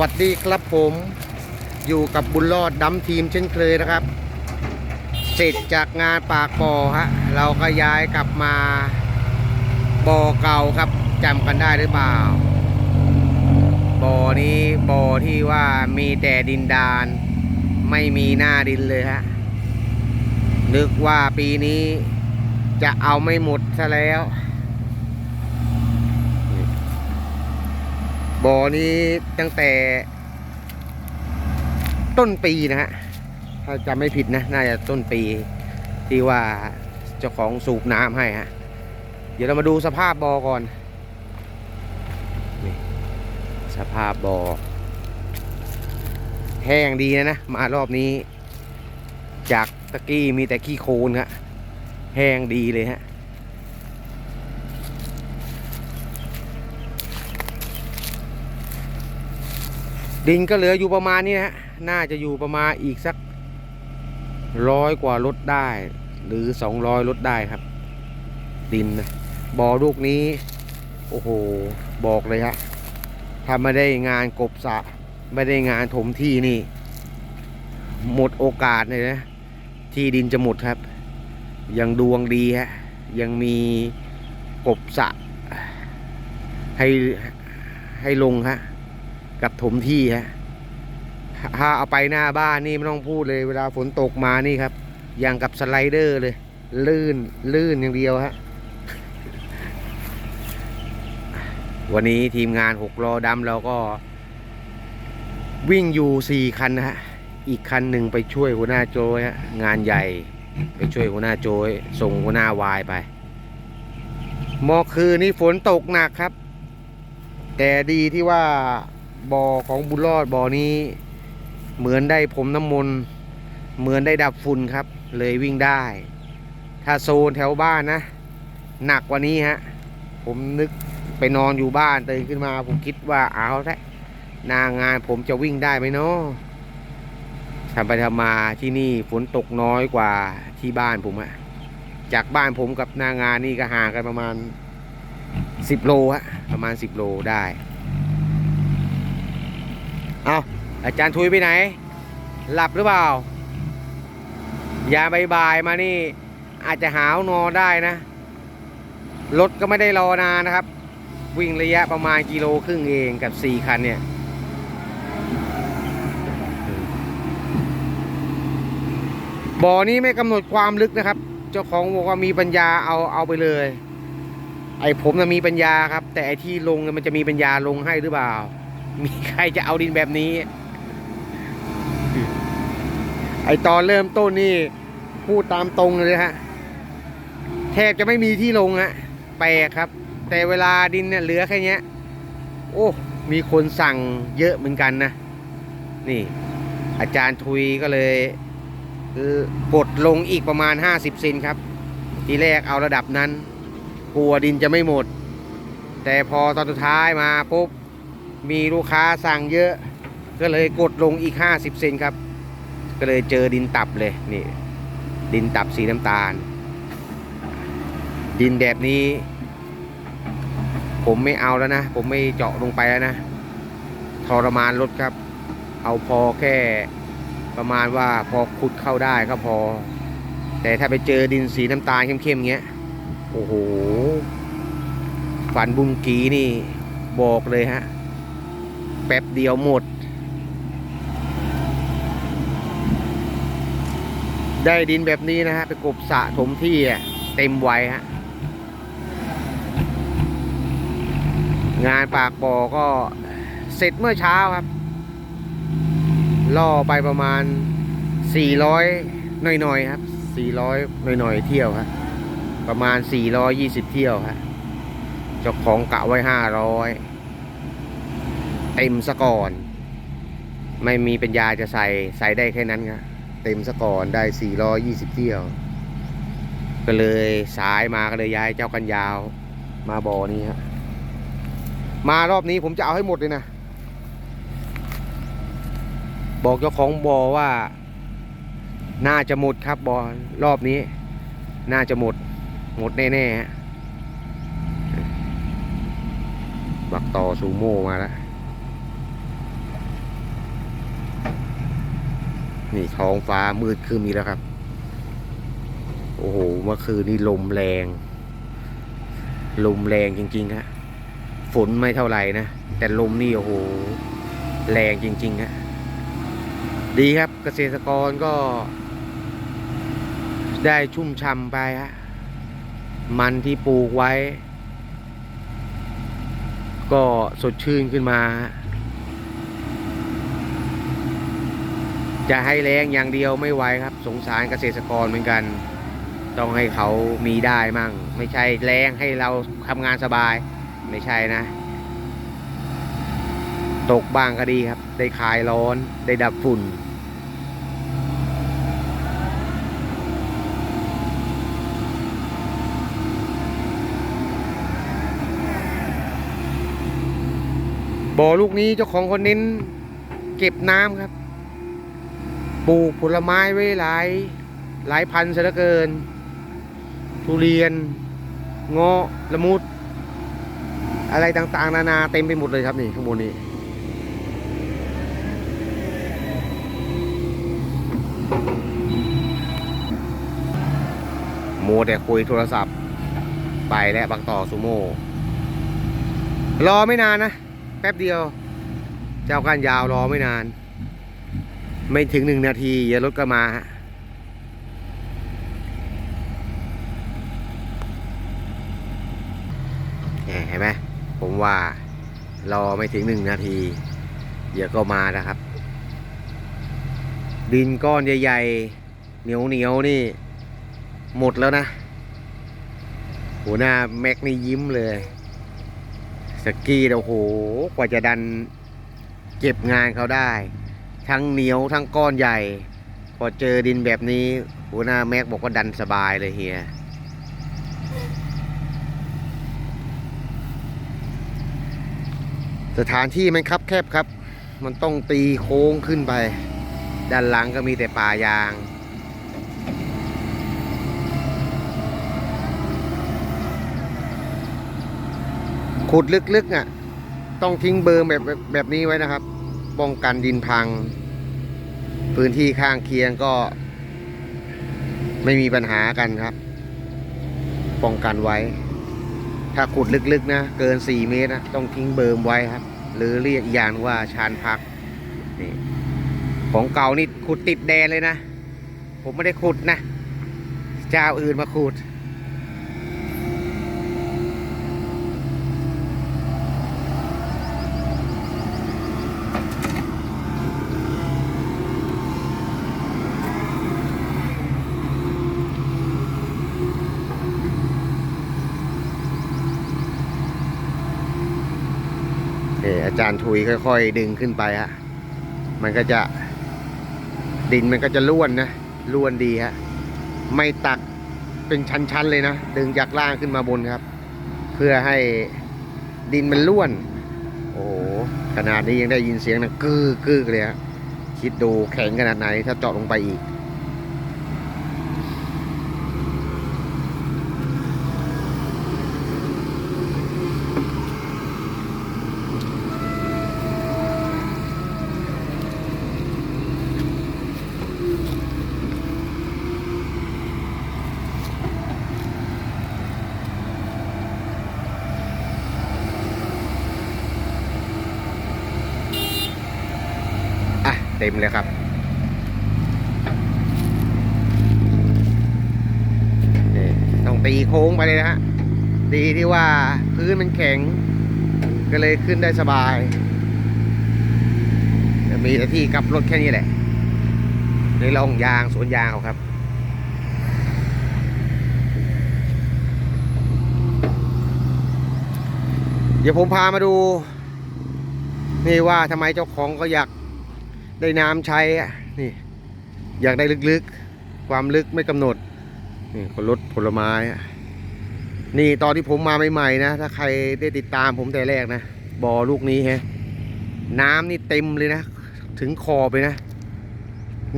วัสดีครับผมอยู่กับบุญรอดดำทีมเช่นเคยนะครับ เสร็จจากงานปากบ่อฮะเราก็ย้ายกลับมาบ่อเก่าครับจำกันได้หรือเปล่าบ่อนี้บ่อที่ว่ามีแต่ดินดาน ไม่มีหน้าดินเลยฮะนึกว่าปีนี้จะเอาไม่หมดซะแล้ว บ่อนี้ตั้งแต่ ต้นปีนะฮะ ถ้าจำไม่ผิดนะ น่าจะต้นปี ที่ว่าเจ้าของสูบน้ำให้ฮะ เดี๋ยวเรามาดูสภาพบ่อก่อน นี่ สภาพบ่อแห้งดีนะนะ มารอบนี้ จากตะกี้มีแต่ขี้โคลนครับแห้งดีเลยฮะ ดินก็เหลืออยู่ประมาณนี้ฮะน่าจะอยู่ประมาณอีกสักร้อยกว่ารถได้ หรือสองร้อยรถได้ครับ ดินนะบ่อลูกนี้ โอ้โห บอกเลยฮะถ้าไม่ได้งานกบสะ ไม่ได้งานถมที่นี่ หมดโอกาสเลยนะ ที่ดินจะหมดครับ ยังดวงดีฮะ ยังมีกบสะ ให้ให้ลงฮะ กับถมที่ฮะถ้าเอาไปหน้าบ้านนี่ไม่ต้องพูดเลย เวลาฝนตกมานี่ครับ อย่างกับสไลเดอร์เลย ลื่นลื่นอย่างเดียวฮะวันนี้ทีมงานหกล้อดำเราก็ วิ่งอยู่สี่คันนะฮะอีกคันหนึ่งไปช่วยหัวหน้าโจยฮะงานใหญ่ ไปช่วยหัวหน้าโจยส่งหัวหน้าวายไปเมอคืนนี้ฝนตกหนักครับ แต่ดีที่ว่า บ่อของบุญรอดบ่อนี้ เหมือนได้ผมน้ำมนต์เหมือนได้ดับฝุ่นครับ เลยวิ่งได้ ถ้าโซนแถวบ้านนะ หนักกว่านี้ฮะ ผมนึกไปนอนอยู่บ้านตื่นขึ้นมา ผมคิดว่าเอาแท้นางงานผมจะวิ่งได้ไหมเนาะทำไปทำมาที่นี่ฝนตกน้อยกว่าที่บ้านผมอะจากบ้านผมกับนางานนี่ก็ห่างกันประมาณสิบโลฮะประมาณสิบโลได้ เอาจารย์ทุยไปไหน หลับหรือเปล่าอย่าบายบายมานี่ อาจจะหาวนอนได้นะ รถก็ไม่ได้รอนานนะครับ วิ่งระยะประมาณกิโลครึ่งเองกับสี่คันเนี่ยบ่อนี้ไม่กำหนดความลึกนะครับ เจ้าของบอกว่ามีปัญญาเอาเอาไปเลย ไอ้ผมนะมีปัญญาครับ แต่ไอ้ที่ลงมันจะมีปัญญาลงให้หรือเปล่า มีใครจะเอาดินแบบนี้ ไอตอนเริ่มต้นนี่พูดตามตรงเลยฮะแทบจะไม่มีที่ลงฮะแปลกครับ แต่เวลาดินเนี่ยเหลือแค่เนี้ยโอ้มีคนสั่งเยอะเหมือนกันนะ นี่ อาจารย์ทุยก็เลยกดลงอีกประมาณ 50เซนครับ ทีแรกเอาระดับนั้นกลัวดินจะไม่หมด แต่พอตอนสุดท้ายมาปุ๊บ มีลูกค้าสั่งเยอะ ก็เลยกดลงอีก 50เซนครับ ก็เลยเจอดินตับเลยนี่ ดินตับสีน้ำตาล ดินแบบนี้ ผมไม่เอาแล้วนะ ผมไม่เจาะลงไปแล้วนะทรมานรถครับ เอาพอแค่ประมาณว่าพอขุดเข้าได้ก็พอ แต่ถ้าไปเจอดินสีน้ำตาลเข้มๆเงี้ยโอ้โหฝันบุญกีนี่บอกเลยฮะ แป๊บเดียวหมด ได้ดินแบบนี้นะฮะไปกบสะถมที่เต็มไวฮะงานปากบ่อก็เสร็จเมื่อเช้าครับ ล่อไปประมาณ 400 หน่อยๆครับ 400 หน่อยๆเที่ยวครับประมาณ 420 เที่ยวครับเจ้าของกะไว้ 500 เต็มซะก่อน ไม่มีปัญญาจะใส่ใส่ได้แค่นั้นครับ เต็มซะก่อนได้ 420 เที่ยว ก็เลยสายมาก็เลยย้ายเจ้ากันยาว มาบ่อนี้ครับมารอบนี้ผมจะเอาให้หมดเลยนะ บอกเจ้าของบอว่า น่าจะหมดครับบอรอบนี้ น่าจะหมด หมดแน่ๆฮะบักต่อซูโม่มาแล้ว นี่ท้องฟ้ามืดครึ้มอีกแล้วครับ โอ้โหเมื่อคืนนี้ลมแรง ลมแรงจริงๆฮะฝนไม่เท่าไหร่นะ แต่ลมนี่โอ้โห แรงจริงๆฮะดีครับเกษตรกรก็ ได้ชุ่มช่ำไปฮะมันที่ปลูกไว้ ก็สดชื่นขึ้นมาฮะ จะให้แรงอย่างเดียวไม่ไหวครับ สงสารเกษตรกรเหมือนกัน ต้องให้เขามีได้มั่ง ไม่ใช่แรงให้เราทำงานสบาย ไม่ใช่นะ ตกบ้างก็ดีครับ ได้คลายร้อนได้ดับฝุ่นบ่อลูกนี้เจ้าของคนเน้นเก็บน้ำครับ ปลูกผลไม้ไว้หลาย หลายพันซะเหลือเกิน ทุเรียนเงาะละมุด อะไรต่างๆ นานาเต็มไปหมดเลยครับนี่ข้างบนนี้โมแต่คุยโทรศัพท์ ไปแล้วบางต่อซูโม่รอไม่นานนะ แป๊บเดียว เจ้าการยาวรอไม่นาน ไม่ถึงหนึ่งนาทีอย่ารถก็มาฮะเนี่เห็นไหมผมว่ารอไม่ถึงหนึ่งนาทีเดี๋ยวก็มานะครับ ดินก้อนใหญ่ๆเหนียวเหนียวๆนี่ หมดแล้วนะหัวหน้าแม็กนี่ยิ้มเลยสกีโอ้โหกว่าจะดันเก็บงานเขาได้ ทั้งเหนียวทั้งก้อนใหญ่ พอเจอดินแบบนี้หัวหน้าแม็กบอกว่าดันสบายเลยเฮียสถานที่มันคับแคบครับ มันต้องตีโค้งขึ้นไป ด้านหลังก็มีแต่ป่ายางขุดลึกๆอะ ต้องทิ้งเบอร์แบบแบบแบบนี้ไว้นะครับ ป้องกันดินพัง พื้นที่ข้างเคียงก็ ไม่มีปัญหากันครับ ป้องกันไว้ ถ้าขุดลึกๆนะ เกิน 4 เมตรนะต้องทิ้งเบอร์มไว้ครับ หรือเรียกยางว่าชานพักนี่ของเก่านี่ขุดติดแดนเลยนะ ผมไม่ได้ขุดนะ เจ้าอื่นมาขุด เอออาจารย์ทุยค่อย ๆ ดึงขึ้นไปฮะ มันก็จะ ดินมันก็จะล้วนนะล้วนดีฮะ ไม่ตักเป็นชั้นๆเลยนะ ดึงจากล่างขึ้นมาบนครับ เพื่อให้ดินมันล้วน โอ้โหขนาดนี้ยังได้ยินเสียงนะกึกกึกเลยฮะคิดดูแข็งขนาดไหนถ้าเจาะลงไปอีก อะ เต็มเลยครับ ต้องตีโค้งไปเลยนะฮะ ดีที่ว่าพื้นมันแข็ง ก็เลยขึ้นได้สบายจะมีแต่ที่กลับรถแค่นี้แหละในร่องยางสวนยางครับเดี๋ยวผมพามาดู นี่ว่าทำไมเจ้าของก็อยาก ได้น้ำใช้อะนี่ อยากได้ลึกๆ ความลึกไม่กำหนด นี่คนรถผลไม้อะนี่ตอนที่ผมมาใหม่ๆนะ ถ้าใครได้ติดตามผมแต่แรกนะบ่อลูกนี้ฮะน้ำนี่เต็มเลยนะ ถึงขอบเลยนะ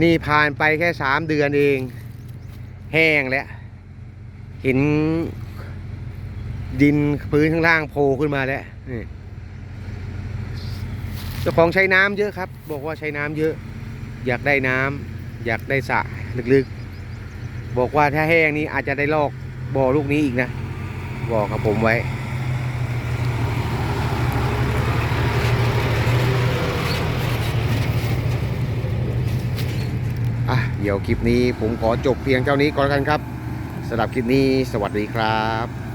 นี่ผ่านไปแค่สามเดือนเอง แห้งแล้ว เห็นดินพื้นข้างล่างโผล่ขึ้นมาแล้วนี่ จ้าของใช้น้ำเยอะครับ บอกว่าใช้น้ำเยอะ อยากได้น้อยากได้สระลึกๆ บอกว่าถ้าแห้งนี้อาจจะได้ลอกบ่อลูกนี้อีกนะ บอกกับผมไว้อะเดี๋ยวคลิปนี้ผมขอจบเพียงเท่านี้ก่อนกันครับสำหรับคลิปนี้สวัสดีครับ